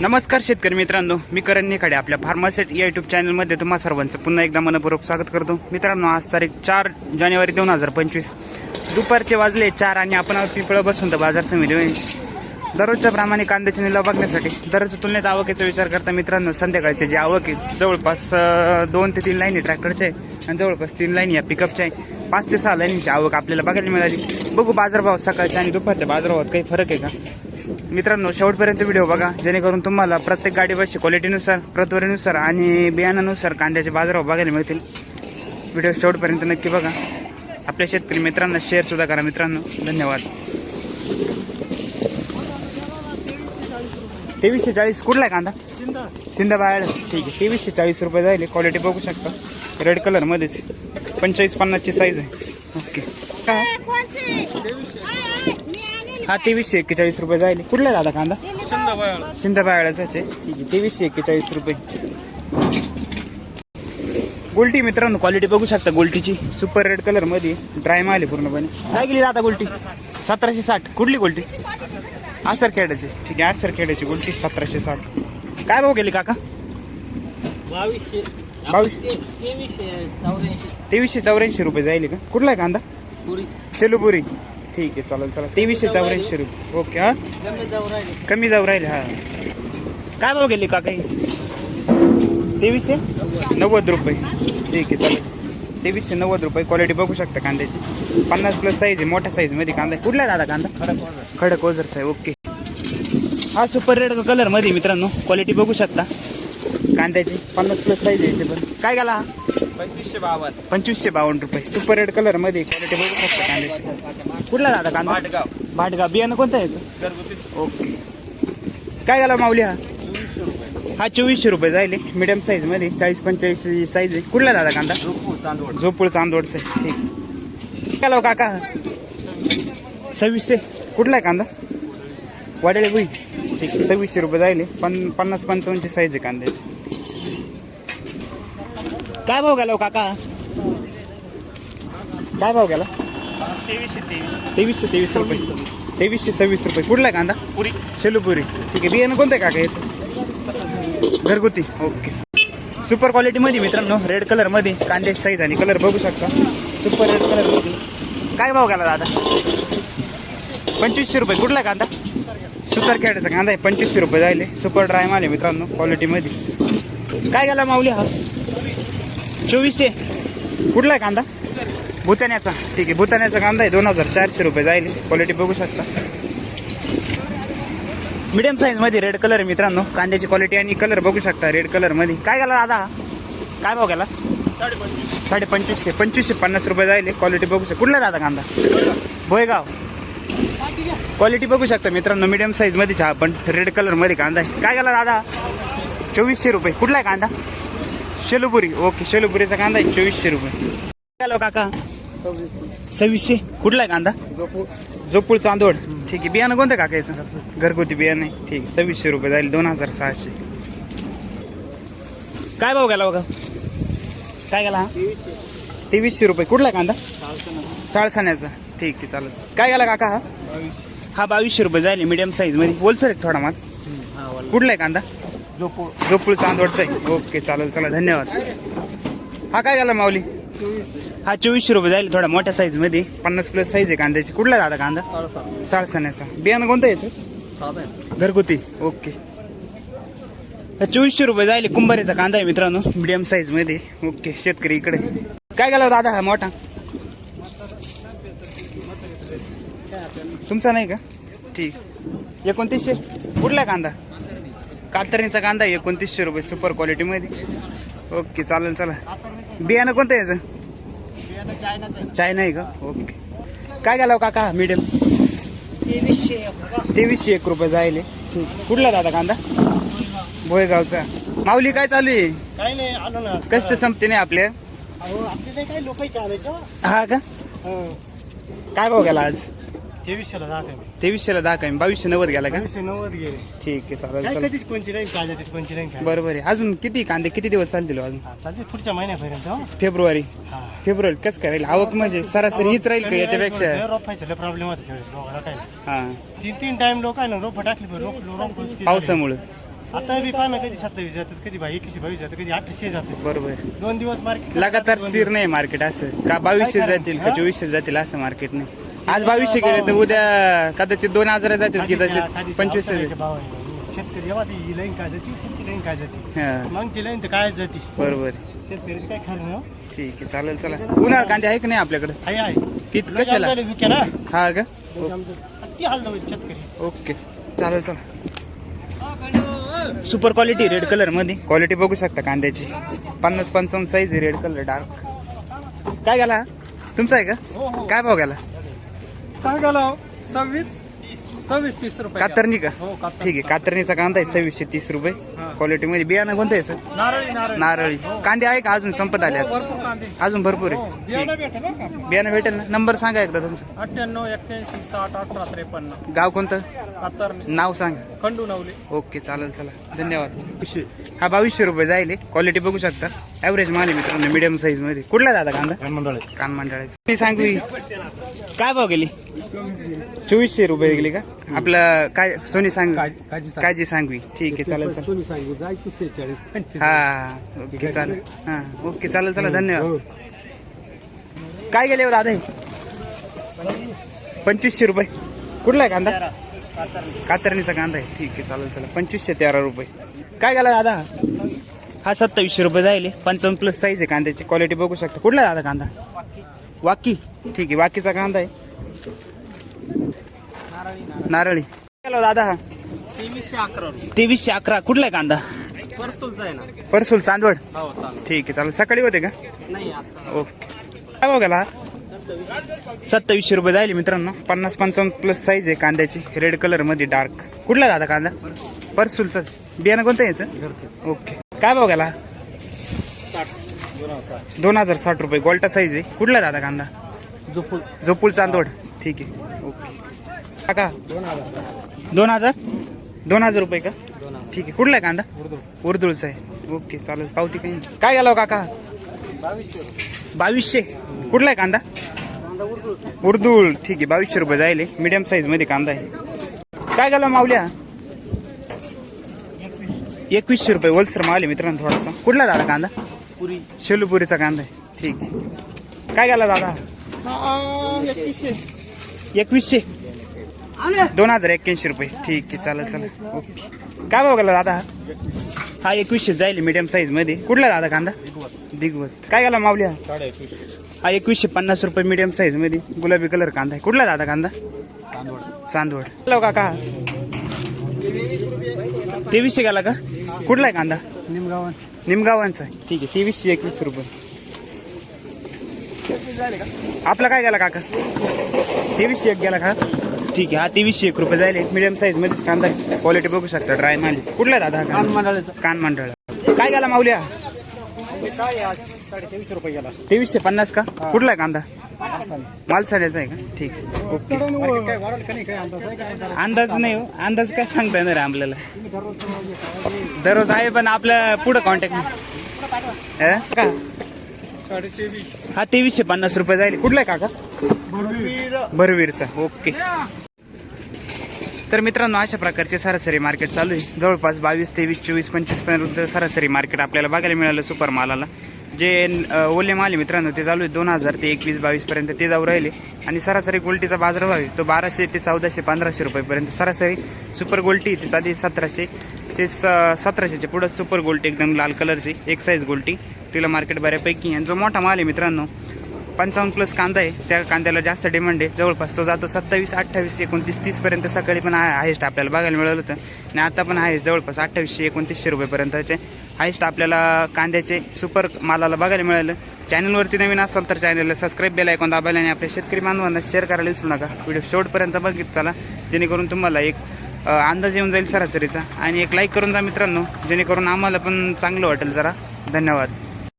नमस्कार शेतकरी मित्रांनो मी करण निखाडे आपल्या फार्मासेट या युट्यूब चॅनलमध्ये तुम्हा सर्वांचं पुन्हा एकदा मनपूर्वक स्वागत करतो. मित्रांनो आज तारीख चार जानेवारी दोन हजार पंचवीस. दुपारचे वाजले चार आणि आपण आहोत बसून तर बाजार समिती. दररोजच्या प्रमाणे कांद्याची निलाव बघण्यासाठी दररोजच्या तुलनेत आवकेचा विचार करता मित्रांनो संध्याकाळचे जे आवक आहे जवळपास दोन ते तीन लाईनी ट्रॅक्टरचे आहे आणि जवळपास तीन लाईन या पिकअपच्या आहे. पाच ते सहा लाईनीची आवक आपल्याला बघायला मिळाली. बघू बाजारभाव सकाळच्या आणि दुपारच्या बाजारभावात काही फरक आहे का? मित्रांनो शेवटपर्यंत व्हिडिओ बघा. जेणेकरून तुम्हाला प्रत्येक गाडीपाशी क्वालिटीनुसार प्रतवारीनुसार आणि बियाणानुसार कांद्याचे बाजारभाव बघायला मिळतील. व्हिडिओ शेवटपर्यंत नक्की बघा. आपल्या शेतकरी मित्रांना शेअर सुद्धा करा मित्रांनो. धन्यवाद. तेवीसशे चाळीस कुठला आहे कांदा? शिंदा बाहेर ठीक आहे. तेवीसशे चाळीस रुपये जाईल क्वालिटी बघू शकता. रेड कलरमध्येच पंचेचाळीस पन्नासची साईज आहे. ओके काय हा तेवीसशे एक्केचाळीस रुपये जाईल कुठला दादा कांदा? शिंदा बाळाचाच आहे. ठीक आहे तेवीसशे एक्केचाळीस रुपये. गोल्टी मित्रांनो क्वालिटी बघू शकता गोल्टीची. सुपर रेड कलरमध्ये ड्राय माल आहे पूर्णपणे. काय गेली दादा गोल्टी? सतराशे साठ. कुठली गोल्टी? आसर खेड्याची. ठीक आहे आसर खेड्याची गोल्टी सतराशे साठ. काय भाव गेली काका? बावीसशे. बावीस. तेवीसशे चौऱ्याऐंशी. तेवीसशे चौऱ्याऐंशी रुपये जाईल का? कुठला आहे कांदा? पुरी. शेलुपुरी. ठीक आहे चालेल चला तेवीसशे चौऱ्याऐंशी रुपये ओके हा? कमी जाऊ राहिले. कमी जाऊ राहिले हा. काय भाव गेली काका ही? तेवीसशे नव्वद रुपये. ठीक आहे चालेल. तेवीसशे नव्वद रुपये. क्वालिटी बघू शकता कांद्याची. पन्नास प्लस साईज आहे मोठ्या साईजमध्ये कांदा. कुठला दादा कांदा? खडक ओझरचा आहे ओके. हा सुपर रेड कलरमध्ये मित्रांनो. क्वालिटी बघू शकता. कांद्याची पन्नास प्लस साईज आहे याची पण. काय गेला हा? पंचवीसशे बावन्न. पंचवीसशे बावन्न रुपये. सुपर रेड कलरमध्ये क्वालिटी बघू शकता कांद्याची कुठला दादा कांदा? भाटगाव. भाटगाव. बियाणं कोणतं आहे याचं? घरगुती. ओके काय झाला माऊली हा? हा चोवीसशे रुपये जाईल मिडियम साईजमध्ये चाळीस पंचेचाळीस साईज आहे. कुठला दादा कांदा? रुपू चांदवड. झोपूळ चांदोडचा आहे. ठीक. काय लाव काका? सव्वीसशे. कुठला आहे कांदा? वाडेळे बुई. ठीक. आहे सव्वीसशे रुपये जाईल पन पन्नास पंचावन्नची साईज आहे कांद्याची. काय भाव गेला हो काका? काय भाव गेला? तेवीसशे तेवीस. तेवीसशे तेवीस रुपये. तेवीसशे सव्वीस रुपये. कुठला आहे कांदा? पुरी. शेलूपुरी. ठीक आहे. बियाणं कोणतं आहे काका याचं? घरगुती. ओके. सुपर क्वालिटीमध्ये मित्रांनो रेड कलरमध्ये कांद्याची साईज आणि कलर बघू शकता. सुपर रेड कलरमध्ये काय भाव गेला दादा? पंचवीसशे रुपये. कुठला कांदा? सुपर खेळाचा कांदा आहे. पंचवीसशे रुपये जायले. सुपर ड्राय माल आहे मित्रांनो क्वालिटीमध्ये काय गेला माऊली हा? चोवीसशे. कुठला आहे कांदा? भूतान्याचा. ठीक आहे भूतान्याचा कांदा आहे. दोन हजार चारशे रुपये जाईल. क्वालिटी बघू शकता. मिडियम साईजमध्ये रेड कलर आहे मित्रांनो. कांद्याची क्वालिटी आणि कलर बघू शकता रेड कलरमध्ये. काय गेला दादा? काय भाव गेला? साडे पंचवीसशे पंचवीसशे पन्नास रुपये जाईल. क्वालिटी बघू शकता. कुठला दादा कांदा? भोयगाव. क्वालिटी बघू शकता मित्रांनो. मिडियम साईजमध्ये चहा पण रेड कलरमध्ये कांदा आहे. काय गेला दादा? चोवीसशे रुपये. कुठला आहे कांदा? शेलुपुरी ओके शेलुपुरीचा कांदा आहे चोवीसशे रुपये. हॅलो काका. सव्वीसशे? कुठला आहे कांदा? जोपूळ चांदोड ठीक आहे बियाणं कोणतं काका याचं? घरगुती बियाणं. ठीक आहे सव्वीसशे रुपये जाईल दोन हजार सहाशे. काय भाव गेला बघा? काय गेला? हा तेवीसशे रुपये. कुठला आहे कांदा? साळसाण्याचा. ठीक आहे चालेल. काय गेला काका हा? हा बावीसशे रुपये जाईल मीडियम साईजमध्ये. बोलसर एक थोडा माल. कुठला आहे कांदा? जोपूळ चांदवडचा आहे ओके चालेल चला धन्यवाद. हा काय गेला माऊली? हा चोवीसशे रुपये जाईल थोडा मोठ्या साईजमध्ये. पन्नास प्लस साईज आहे कांद्याची. कुठला दादा कांदा? साळसाण्याचा. बियाणं कोणतं याचं? घरगुती. ओके. हा चोवीसशे रुपये जाईल कुंभारीचा कांदा आहे मित्रांनो. मिडियम साईजमध्ये. ओके शेतकरी इकडे. काय गेला दादा हा मोठा? तुमचा नाही का? ठीक. एकोणतीसशे. कुठला कांदा? कातरणीचा कांदा आहे एकोणतीसशे रुपये सुपर क्वालिटी मध्ये. ओके चालेल चला. बियाणं कोणतं आहे याचं? चायना आहे का? ओके काय गेला हो काका मीडियम तेवीसशे तेवीसशे एक रुपये जायले. ठीक. कुठला दादा कांदा? भोयगावचा. माऊली काय चालू आहे? काही नाही आलो ना. कष्ट संपते नाही आपले. हा का? काय भाव गेला आज? तेवीसशेला जाते मी. तेवीसशेला दहा काय बावीसशे नव्वद गेला का? तेवीसशे नव्वद गेले. ठीक आहे चालेल काय कधीच बरोबर आहे. अजून किती कांदे किती दिवस चालतील अजून? हा, चालते पुढच्या महिन्यापर्यंत हो. फेब्रुवारी. हा. फेब्रुवारी कसं काय राहील? आवक म्हणजे सरासरी हीच राहील का याच्यापेक्षा? रोपायचं प्रॉब्लेम होता त्यावेळेस लोकांना काय. हा. तीन तीन टाइम लोक आहे ना रोप टाकली पण रोप रोप पावसामुळे. आता बी पाहा ना कधी सत्तावीस जातात कधी बाई एकशे बावीस जातात कधी अठराशे जातात. बरोबर दोन दिवस मार्केट लगातार स्थिर नाही मार्केट असं. का बावीसशे जातील का? चोवीसशे जातील असं मार्केट नाही. आज बावीसशे गेले तर उद्या कदाचित दोन हजार जातील कदाचित पंचवीसशे. शेतकरी जेव्हा ती लाईन काय जाती पुढची लाईन काय जाती? हा. मागची लाईन तर काय जाती? बरोबर. शेतकऱ्याची काय खरं नाही हो. ठीक आहे चालेल चला उन्हाळा कांदे आहे का नाही आपल्याकडे? आहे आहे. किती कशाला? हा का? शेतकरी. ओके. चालेल चला सुपर क्वालिटी रेड कलरमध्ये. क्वालिटी बघू शकता कांद्याची. पन्नास पंचावन्न साईज रेड कलर डार्क काय गेला? तुमचा आहे का? काय भाव गेला? काय गेला सव्वीस? सव्वीस तीस रुपये कातरणी का? हो ठीक आहे कातरणीचा कांदा आहे सव्वीसशे तीस रुपये. क्वालिटी मध्ये बियाणं कोणतं याचं नारळी नारळी. नारळी. कांदे आहे का अजून? संपत आले आहेत? भरपूर कांदे. अजून भरपूर हो आहे बियाणं भेटेल बरं का? बियाणं भेटेल ना? नंबर सांगा एकदा तुमचा. अठ्ठ्याण्णव एक्क्याऐंशी साठ अठरा त्रेपन्न. गाव कोणतं? कातर नाव सांगा. खंडू नवले. ओके चालेल चला. धन्यवाद. हा बावीसशे रुपये जाईल क्वालिटी बघू शकता. ॲव्हरेज माल आहे मित्रांनो मीडियम साईजमध्ये. कुठला दादा कांदा? कान मंडळाची. मी सांगू काय भाव गेली? चोवीसशे रुपये गेली का? आपलं काय सोनी सांग काळजी सांगवी. ठीक आहे चालेल चालेल. हा ओके चालेल. हा ओके चालेल चला धन्यवाद. काय गेले हो दादा? हे पंचवीसशे रुपये. कुठला आहे कांदा? कातरणीचा कांदा आहे. ठीक आहे चालेल चला पंचवीसशे तेरा रुपये. काय गेला दादा? हा सत्तावीसशे रुपये जाईल पंचावन्न प्लस साईज आहे कांद्याची. क्वालिटी बघू शकता. कुठला आहे दादा कांदा? वाकी. ठीक आहे वाकीचा कांदा आहे. नारळी. हॅलो दादा. हा तेवीसशे अकरा तेवीसशे अकरा. कुठला आहे कांदा? परसूलचा आहे ना. परसूल चांदवड. हो चालेल ठीक आहे चालेल. सकाळी होते का? नाही आता. ओके. काय भाव गेला? सत्तावीसशे रुपये जाईल मित्रांनो. पन्नास पंचावन्न प्लस साईज आहे कांद्याची. रेड कलरमध्ये डार्क कुठला दादा कांदा? परसूलचा. बियाणं कोणतं आहे याचं? ओके. काय भाव गेला? दोन हजार साठ. रुपये. गोल्टा साईज आहे. कुठला दादा कांदा? झोपून जोपूल चांदोड ठीक आहे. काका? दोन हजार? दोन हजार रुपये का? ठीक आहे. कुठला आहे कांदा? उर्दूळचा आहे. ओके चालेल. पावती काही. काय गेला हो काका? बावीसशे. कुठला आहे कांदा? उर्दूळ ठीक आहे बावीसशे रुपये जाईल मीडियम साईजमध्ये कांदा आहे. काय गेला माऊल्या? एकवीसशे रुपये. होलसेल आहे मित्रांनो थोडासा. कुठला दादा कांदा? पुरी. शेलूपुरीचा कांदा आहे. ठीक आहे. काय गेला दादा? एकवीसशे. एकवीसशे. दोन हजार एक्क्याऐंशी रुपये. ठीक आहे चालेल चालेल. ओके. काय भाव गेला दादा हा? एकवीसशे जाईल मीडियम साईजमध्ये. कुठला दादा कांदा? दिगवत. काय गेला माऊल्या हा? एकवीसशे पन्नास रुपये मीडियम साईजमध्ये. गुलाबी कलर कांदा आहे. कुठला दादा कांदा? चांदवड. हॅलो काका तेवीसशे गेला का? कुठला आहे कांदा? निमगावन निमगावांचा आहे. ठीक आहे तेवीसशे एकवीस रुपये. आपला काय गेला काका? तेवीसशे एक गेला का? ठीक आहे. हा तेवीसशे एक रुपये जाईल मीडियम साईज मध्येच कांदा क्वालिटी बघू शकता ड्राय माल कुठला दादा हा कांदा? कान मंडळ. काय गेला माऊल्या? काय आज? साडे तेवीसशे रुपये गेला. तेवीसशे पन्नास का? कुठला आहे कांदा? मालसाड्याचा आहे का? ठीक ओके. अंदाज नाही हो. अंदाज काय सांगता येणार आहे आपल्याला? दररोज आहे पण आपल्या पुढं कॉन्टॅक्ट का हा? तेवीसशे पन्नास रुपये जाईल कुठला आहे काका? भरवीरचा ओके. तर मित्रांनो अशा प्रकारचे सरासरी मार्केट चालू आहे. जवळपास बावीस तेवीस चोवीस पंचवीसपर्यंत सरासरी मार्केट आपल्याला बघायला मिळालं सुपर मालाला जे ओले माल आहे मित्रांनो ते चालू आहे. दोन हजार ते एकवीस बावीस पर्यंत ते जाऊ राहिले. आणि सरासरी गोल्टीचा बाजार भाव आहे तो बाराशे ते चौदाशे पंधराशे रुपयेपर्यंत सरासरी सुपर गोल्टी ती आधी सतराशे ते स सतराशेच्या पुढं सुपर गोल्टी एकदम लाल कलरची एक साईज गोल्टी तिला मार्केट बऱ्यापैकी आणि जो मोठा माल आहे मित्रांनो पंचावन्न प्लस कांदा आहे त्या कांद्याला जास्त डिमांड आहे. जवळपास तो जातो सत्तावीस अठ्ठावीस एकोणतीस तीसपर्यंत सकाळी पण हायेस्ट आपल्याला बघायला मिळालं होतं. आणि आता पण आहे जवळपास अठ्ठावीसशे एकोणतीसशे रुपयेपर्यंतचे हायेस्ट आपल्याला कांद्याचे सुपर मालाला बघायला मिळालं. चॅनलवरती नवीन असाल तर चॅनलला सबस्क्राईब बेल ऐकून दाबायला आणि आपल्या शेतकरी बांधवांना शेअर करायला विसरू नका. व्हिडिओ शेवटपर्यंत बघित चला जेणेकरून तुम्हाला एक अंदाज येऊन जाईल सरासरीचा. आणि एक लाईक करून जा मित्रांनो जेणेकरून आम्हाला पण चांगलं वाटेल जरा. धन्यवाद.